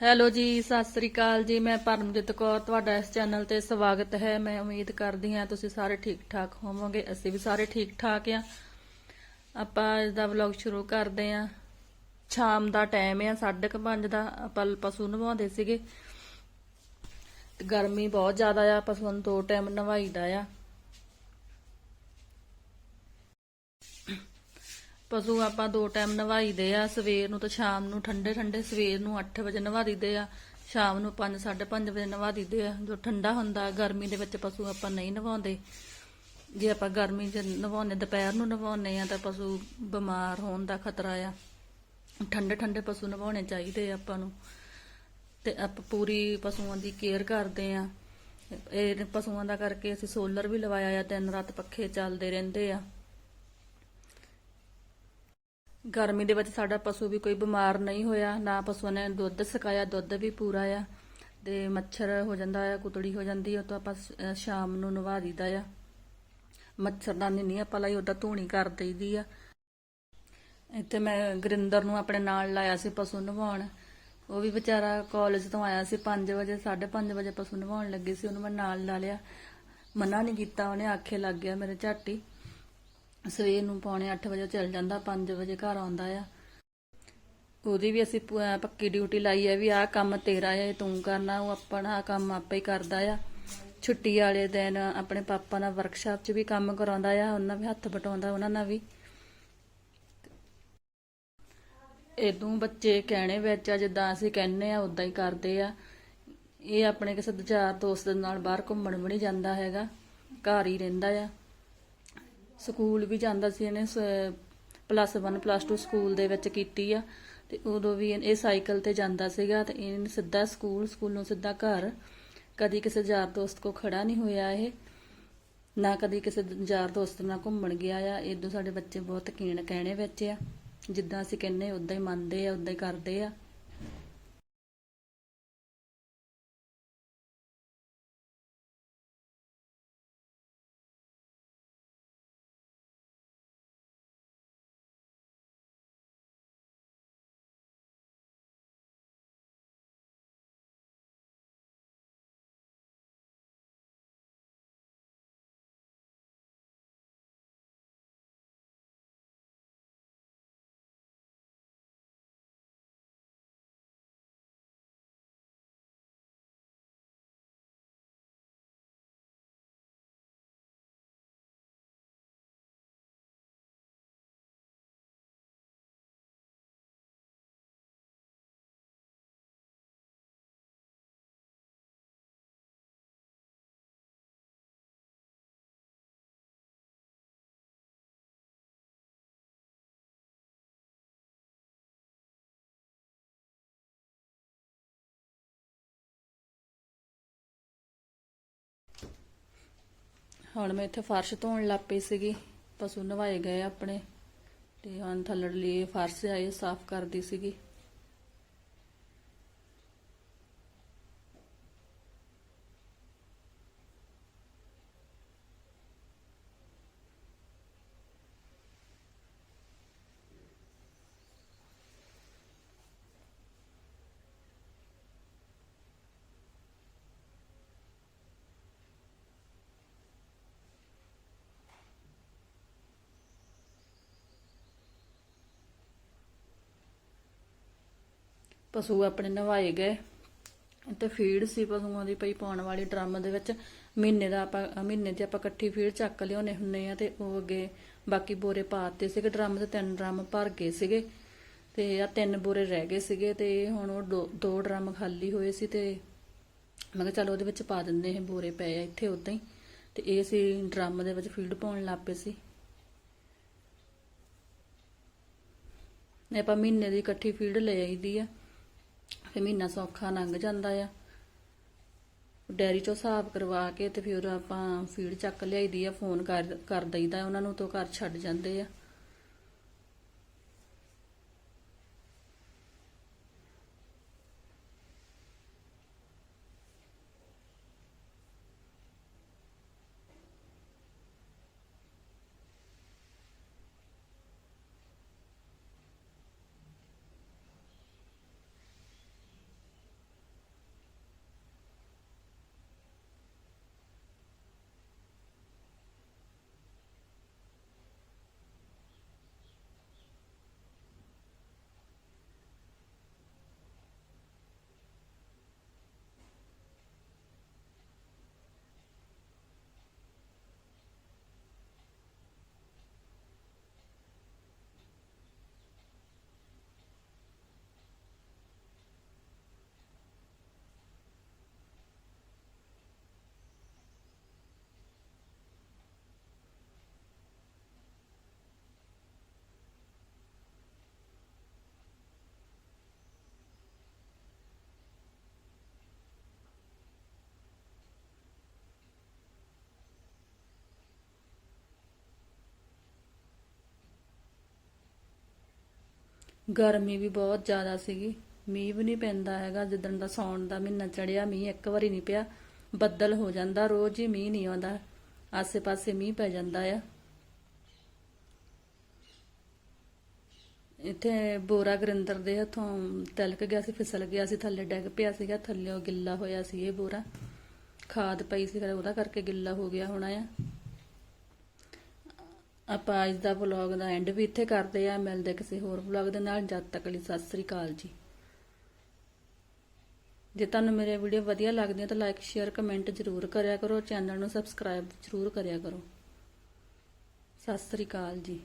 Hello ਜੀ, ਸਤਿ ਸ੍ਰੀ ਅਕਾਲ ਜੀ। ਮੈਂ ਪਰਮਜੀਤ ਕੌਰ, ਤੁਹਾਡਾ ਇਸ ਚੈਨਲ ਤੇ ਸਵਾਗਤ ਹੈ। ਮੈਂ ਉਮੀਦ ਕਰਦੀ ਹਾਂ ਤੁਸੀਂ ਸਾਰੇ ਠੀਕ ਠਾਕ ਹੋਵੋਗੇ। ਅਸੀਂ ਵੀ ਸਾਰੇ ਠੀਕ ਠਾਕ ਆ ਆਪਾਂ ਅੱਜ ਦਾ ਵਲੌਗ ਸ਼ੁਰੂ ਕਰਦੇ ਆ ਸ਼ਾਮ ਦਾ ਟਾਈਮ ਆ 5:30 ਦਾ। ਆਪਾਂ ਪਸ਼ੂ ਨਵਾਉਂਦੇ ਸੀਗੇ। ਗਰਮੀ ਬਹੁਤ ਜ਼ਿਆਦਾ ਆ, ਪਸ਼ੂਆਂ ਨੂੰ ਦੋ ਟਾਈਮ ਨਵਾਈਦਾ ਆ। ਪਸ਼ੂ ਆਪਾਂ ਦੋ ਟਾਈਮ ਨਵਾਈਦੇ ਆ, ਸਵੇਰ ਨੂੰ ਤੇ ਸ਼ਾਮ ਨੂੰ ਠੰਡੇ ਠੰਡੇ ਸਵੇਰ ਨੂੰ 8 ਵਜੇ ਨਵਾ ਦਿੰਦੇ ਆ, ਸ਼ਾਮ ਨੂੰ 5 5:30 ਵਜੇ ਨਵਾ ਦਿੰਦੇ ਆ। ਜੋ ਠੰਡਾ ਹੁੰਦਾ, ਗਰਮੀ ਦੇ ਵਿੱਚ ਪਸ਼ੂ ਆਪਾਂ ਨਹੀਂ ਨਵਾਉਂਦੇ। ਜੇ ਆਪਾਂ ਗਰਮੀ 'ਚ ਨਵਾਉਂਦੇ, ਦੁਪਹਿਰ ਨੂੰ ਨਵਾਉਂਦੇ ਆ, ਤਾਂ ਪਸ਼ੂ ਬਿਮਾਰ ਹੋਣ ਦਾ ਖਤਰਾ ਆ। ਠੰਡੇ ਠੰਡੇ ਪਸ਼ੂ ਨਵਾਉਣੇ ਚਾਹੀਦੇ ਆ ਆਪਾਂ ਨੂੰ। ਤੇ ਆਪਾਂ ਪੂਰੀ ਪਸ਼ੂਆਂ ਦੀ ਕੇਅਰ ਕਰਦੇ ਆ। ਇਹ ਪਸ਼ੂਆਂ ਦਾ ਕਰਕੇ ਅਸੀਂ ਸੋਲਰ ਵੀ ਲਵਾਇਆ ਆ, ਦਿਨ ਰਾਤ ਪੱਖੇ ਚੱਲਦੇ ਰਹਿੰਦੇ ਆ। ਗਰਮੀ ਦੇ ਵਿੱਚ ਸਾਡਾ ਪਸ਼ੂ ਵੀ ਕੋਈ ਬਿਮਾਰ ਨਹੀਂ ਹੋਇਆ, ਨਾ ਪਸ਼ੂ ਨੇ ਦੁੱਧ ਸਕਾਇਆ, ਦੁੱਧ ਵੀ ਪੂਰਾ ਆ ਤੇ ਮੱਛਰ ਹੋ ਜਾਂਦਾ ਆ, ਕੁਤੜੀ ਹੋ ਜਾਂਦੀ ਆ ਤਾਂ ਆਪਾਂ ਸ਼ਾਮ ਨੂੰ ਨਵਾ ਦੀਦਾ ਆ। ਮੱਛਰਦਾਨੀ ਨਹੀਂ ਆਪਾਂ ਲਈ ਉਹਦਾ ਧੂਣੀ ਕਰ ਦਈਦੀ ਆ। ਇੱਥੇ ਮੈਂ ਗਰਿੰਦਰ ਨੂੰ ਆਪਣੇ ਨਾਲ ਲਾਇਆ ਸੀ ਪਸ਼ੂ ਨਵਾਉਣ। ਉਹ ਵੀ ਵਿਚਾਰਾ ਕਾਲਜ ਤੋਂ ਆਇਆ ਸੀ 5 ਵਜੇ 5:30 ਵਜੇ ਪਸ਼ੂ ਨਵਾਉਣ ਲੱਗੀ ਸੀ, ਉਹਨੂੰ ਮੈਂ ਨਾਲ ਲਾ ਲਿਆ। ਮਨਾ ਨਹੀਂ ਕੀਤਾ, ਉਹਨੇ ਆਖੇ ਲੱਗ ਗਿਆ ਮੇਰੇ ਝਾਟੀ। ਸਵੇਰ ਨੂੰ ਪੌਣੇ 8 ਵਜੇ ਚੱਲ ਜਾਂਦਾ 5 ਵਜੇ ਘਰ ਆਉਂਦਾ ਆ। ਉਹਦੀ ਵੀ ਅਸੀਂ ਪੱਕੀ ਡਿਊਟੀ ਲਾਈ ਹੈ ਵੀ ਆਹ ਕੰਮ ਤੇਰਾ ਹੈ ਤੂੰ ਕਰਨਾ, ਉਹ ਆਪਣਾ ਕੰਮ ਆਪੇ ਹੀ ਕਰਦਾ ਆ। ਛੁੱਟੀ ਵਾਲੇ ਦਿਨ ਆਪਣੇ ਪਾਪਾ ਨਾਲ ਵਰਕਸ਼ਾਪ 'ਚ ਵੀ ਕੰਮ ਕਰਾਉਂਦਾ ਆ, ਉਹਨਾਂ ਵੀ ਹੱਥ ਬਟਾਉਂਦਾ ਉਹਨਾਂ ਨਾਲ ਵੀ। ਇਦੋਂ ਬੱਚੇ ਕਹਿਣੇ ਵਿੱਚ ਆ, ਜਿੱਦਾਂ ਅਸੀਂ ਕਹਿੰਨੇ ਆ ਉਦਾਂ ਹੀ ਕਰਦੇ ਆ। ਇਹ ਆਪਣੇ ਕਿਸੇ ਦੂਜਾ ਦੋਸਤ ਦੇ ਨਾਲ ਬਾਹਰ ਘੁੰਮਣ ਵੀ ਨਹੀਂ ਜਾਂਦਾ ਹੈਗਾ, ਘਰ ਹੀ ਰਹਿੰਦਾ ਆ। ਸਕੂਲ ਵੀ ਜਾਂਦਾ ਸੀ ਇਹਨੇ ਪਲੱਸ 1 ਪਲੱਸ 2 ਸਕੂਲ ਦੇ ਵਿੱਚ ਕੀਤੀ ਆ। ਤੇ ਉਦੋਂ ਵੀ ਇਹ ਸਾਈਕਲ ਤੇ ਜਾਂਦਾ ਸੀਗਾ ਤੇ ਇਹਨੇ ਸਿੱਧਾ ਸਕੂਲ, ਸਕੂਲੋਂ ਸਿੱਧਾ ਘਰ। ਕਦੀ ਕਿਸੇ ਯਾਰ ਦੋਸਤ ਕੋ ਖੜਾ ਨਹੀਂ ਹੋਇਆ ਇਹ। ਨਾ ਕਦੀ ਕਿਸੇ ਯਾਰ ਦੋਸਤ ਨਾਲ ਘੁੰਮਣ ਗਿਆ ਆ। ਇਦੋਂ ਸਾਡੇ ਬੱਚੇ ਬਹੁਤ ਕੀਣ ਕਹਿਣੇ ਵਿੱਚ ਆ। ਜਿੱਦਾਂ ਅਸੀਂ ਕਹਿੰਨੇ ਉਦਾਂ ਹੀ ਮੰਨਦੇ ਆ, ਉਦਾਂ ਹੀ ਕਰਦੇ ਆ। ਹੁਣ ਮੈਂ ਇੱਥੇ ਫਰਸ਼ ਧੋਣ ਲੱਗ ਪਈ ਸੀਗੀ, ਪਸ਼ੂ ਨਵਾਏ ਗਏ ਆਪਣੇ, ਤੇ ਹੁਣ ਥੱਲੜ ਲਈ ਫਰਸ਼ ਆਏ ਸਾਫ਼ ਕਰਦੀ ਸੀਗੀ। ਪਸ਼ੂ ਆਪਣੇ ਨਵਾਏ ਗਏ ਤੇ ਫੀਡ ਸੀ ਪਸ਼ੂਆਂ ਦੀ ਪਈ ਪਾਉਣ ਵਾਲੀ ਡਰਮ ਦੇ ਵਿੱਚ। ਮਹੀਨੇ ਦਾ ਆਪਾਂ, ਮਹੀਨੇ ਦੀ ਆਪਾਂ ਇਕੱਠੀ ਫੀਡ ਚੱਕ ਲਿਆਉਨੇ ਹੁੰਨੇ ਆ ਤੇ ਉਹ ਅੱਗੇ ਬਾਕੀ ਬੋਰੇ ਪਾਤੇ ਸੀਗੇ। ਡਰਮ ਤੇ ਤਿੰਨ ਡਰਮ ਭਰ ਗਏ ਸੀਗੇ ਤੇ ਆ ਤਿੰਨ ਬੋਰੇ ਰਹਿ ਗਏ ਸੀਗੇ ਤੇ ਹੁਣ ਉਹ ਦੋ- ਦੋ ਡਰਮ ਖਾਲੀ ਹੋਏ ਸੀ ਤੇ ਮੈਂ ਕਿਹਾ ਚਲ ਉਹਦੇ ਵਿੱਚ ਪਾ ਦਿੰਦੇ ਇਹ ਬੋਰੇ ਪਏ ਆ ਇੱਥੇ ਉਦਾਂ ਹੀ। ਤੇ ਇਹ ਸੀ ਡਰਮ ਦੇ ਵਿੱਚ ਫੀਡ ਪਾਉਣ ਲੱਗ ਪਏ ਸੀ। ਨੇ ਆਪਾਂ ਮਹੀਨੇ ਦੀ ਇਕੱਠੀ ਫੀਡ ਲੈ ਆਈਦੀ ਆ। ਫਿਰ ਮਹੀਨਾ ਸੌਖਾ ਲੰਘ ਜਾਂਦਾ ਆ। ਡੈਰੀ ਚੋਂ ਹਿਸਾਬ ਕਰਵਾ ਕੇ ਤੇ ਫਿਰ ਆਪਾਂ ਫੀਡ ਚੱਕ ਲਿਆਈਦੀ ਆ, ਫੋਨ ਕਰ ਕਰ ਦਈਦਾ, ਉਹਨਾਂ ਨੂੰ ਤੋਂ ਘਰ ਛੱਡ ਜਾਂਦੇ ਆ। ਗਰਮੀ ਵੀ ਬਹੁਤ ਜ਼ਿਆਦਾ ਸੀਗੀ। ਮੀਂਹ ਵੀ ਨਹੀਂ ਪੈਂਦਾ ਹੈਗਾ। ਜਿੱਦਣ ਦਾ ਸੌਣ ਦਾ ਮਹੀਨਾ ਚੜਿਆ ਮੀਂਹ ਇੱਕ ਵਾਰੀ ਨਹੀਂ ਪਿਆ। ਬੱਦਲ ਹੋ ਜਾਂਦਾ, ਰੋਜ਼ ਹੀ ਮੀਂਹ ਨਹੀਂ ਆਉਂਦਾ। ਆਸੇ-ਪਾਸੇ ਮੀਂਹ ਪੈ ਜਾਂਦਾ ਆ। ਇੱਥੇ ਬੋਰਾ ਗਰਿੰਦਰ ਦੇ ਹੱਥੋਂ ਤਿਲਕ ਗਿਆ ਸੀ, ਫਿਸਲ ਗਿਆ ਸੀ, ਥੱਲੇ ਡਿੱਗ ਪਿਆ ਸੀਗਾ, ਥੱਲੇ ਗਿੱਲਾ ਹੋਇਆ ਸੀ ਇਹ ਬੋਰਾ। ਖਾਦ ਪਈ ਸੀ ਫਿਰ ਉਹਦਾ ਕਰਕੇ ਗਿੱਲਾ ਹੋ ਗਿਆ ਹੋਣਾ ਆ। ਆਪਾਂ ਅੱਜ ਦਾ ਵਲੌਗ ਦਾ ਐਂਡ ਵੀ ਇੱਥੇ ਕਰਦੇ ਆ ਮਿਲਦੇ ਕਿਸੇ ਹੋਰ ਵਲੌਗ ਦੇ ਨਾਲ। ਜਦ ਤੱਕ ਲਈ ਸਤਿ ਸ੍ਰੀ ਅਕਾਲ ਜੀ। ਜੇ ਤੁਹਾਨੂੰ ਮੇਰੇ ਵੀਡੀਓ ਵਧੀਆ ਲੱਗਦੀਆਂ ਤਾਂ ਲਾਈਕ ਸ਼ੇਅਰ ਕਮੈਂਟ ਜ਼ਰੂਰ ਕਰਿਆ ਕਰੋ। ਚੈਨਲ ਨੂੰ ਸਬਸਕ੍ਰਾਈਬ ਜ਼ਰੂਰ ਕਰਿਆ ਕਰੋ। ਸਤਿ ਸ੍ਰੀ ਅਕਾਲ ਜੀ।